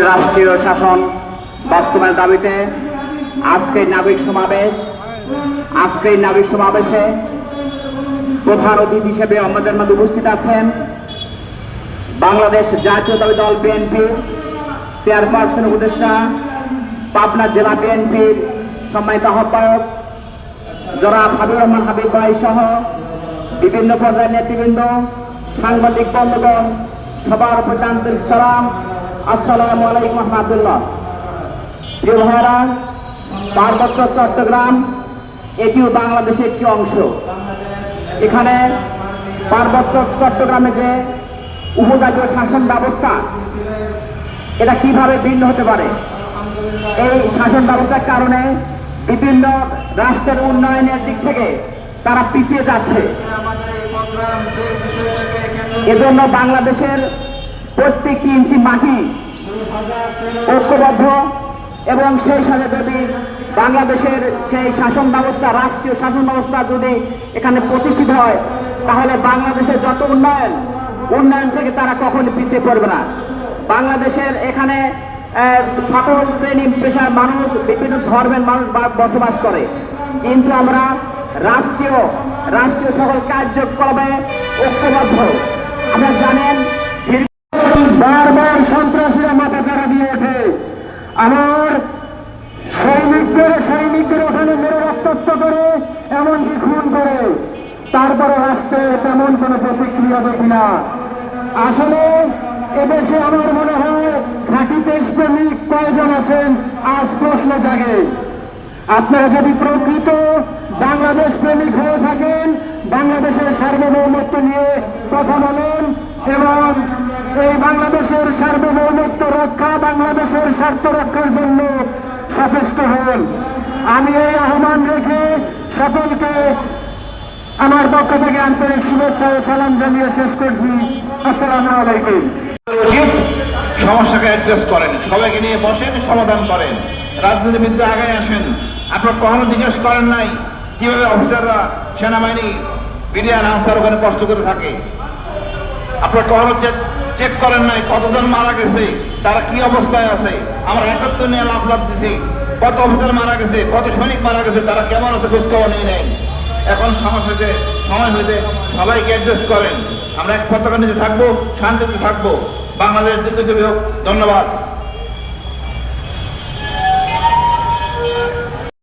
রাষ্ট্রীয় শাসন বাস্তবায়নের দাবিতে আজকে নাবিক সমাবেশ আজকে নাবিক সমাবেশে প্রধান অতিথি হিসেবে আমাদের মধ্যে উপস্থিত আছেন বাংলাদেশ জাতীয়তাবাদী দল বিএনপি চেয়ারপারসন উপদেষ্টা, পাবনা জেলা বিএনপির সম্মানিত আহ্বায়ক জনাব হাবিবুর রহমান হাবিব ভাই সহ বিভিন্ন পর্যায়ের নেতৃবৃন্দ, সাংবাদিক বন্ধুগণ, সবার প্রতি সালাম। আসসালামু আলাইকুম রহমতুল্লাহ। প্রিয় ভাইরা পার্বত্য চট্টগ্রাম, এটিও বাংলাদেশের একটি অংশ। এখানে পার্বত্য চট্টগ্রামে যে উপজাতীয় শাসন ব্যবস্থা, এটা কীভাবে ভিন্ন হতে পারে? এই শাসন ব্যবস্থার কারণে বিভিন্ন রাষ্ট্রের উন্নয়নের দিক থেকে তারা পিছিয়ে যাচ্ছে। এজন্য বাংলাদেশের প্রত্যেকটি ইঞ্চি মাটি ঐক্যবদ্ধ এবং সেই সাথে যদি বাংলাদেশের সেই শাসন ব্যবস্থা, রাষ্ট্রীয় শাসন ব্যবস্থা যদি এখানে প্রতিষ্ঠিত হয়, তাহলে বাংলাদেশের যত উন্নয়ন উন্নয়ন থেকে তারা কখনো পিছিয়ে পড়বে না। বাংলাদেশের এখানে সকল শ্রেণি পেশার মানুষ বিভিন্ন ধর্মের মানুষ বসবাস করে। কিন্তু আমরা রাষ্ট্রীয় রাষ্ট্রীয় সকল কার্যক্রমে ঐক্যবদ্ধ। আমার সৈনিকদের সৈনিকদের ওখানে মেরে রক্তাক্ত করে, এমনকি খুন করে। তারপরে রাষ্ট্রে তেমন কোনো প্রতিক্রিয়া দেখি না। আসলে এদেশে আমার মনে হয় খাঁটি দেশপ্রেমিক কয়জন আছেন, আজ প্রশ্ন জাগে। আপনারা যদি প্রকৃত বাংলাদেশ প্রেমিক হয়ে থাকেন, বাংলাদেশের সার্বভৌমত্ব নিয়ে কথা বলেন, এবং বাংলাদেশের সার্বভৌমত্ব রক্ষা বাংলাদেশের স্বার্থ রক্ষার জন্য সচেষ্ট হন। আমি এই আহ্বান রেখে সকলকে আমার পক্ষ থেকে আন্তরিক শুভেচ্ছা ও সালাম জানিয়ে শেষ করছি। আসসালামু আলাইকুম। সমস্যাকে অ্যাড্রেস করেন, সবাইকে নিয়ে বসেন, সমাধান করেন। রাজনীতিবিদরা আগে আসেন। আপনার কখনো জিজ্ঞেস করেন নাই কীভাবে অফিসাররা সেনাবাহিনী বিডিআর আনসার ওখানে কষ্ট করে থাকে? আপনার কখনো চেক করেন নাই, কতজন মারা গেছে, তারা কি অবস্থায় আছে, আমরা একাত্তর নিয়ে লাভ লাভ দিছি, কত অফিসার মারা গেছে, কত সৈনিক মারা গেছে, তারা কেমন আছে খোঁজ খবর নিয়ে নেয় এখন সময় হয়েছে সময় হয়েছে, সবাইকে অ্যাডজাস্ট করেন। আমরা এক পতাকা নিচে থাকব, শান্তিতে থাকব। বাংলাদেশ দিকে ধন্যবাদ।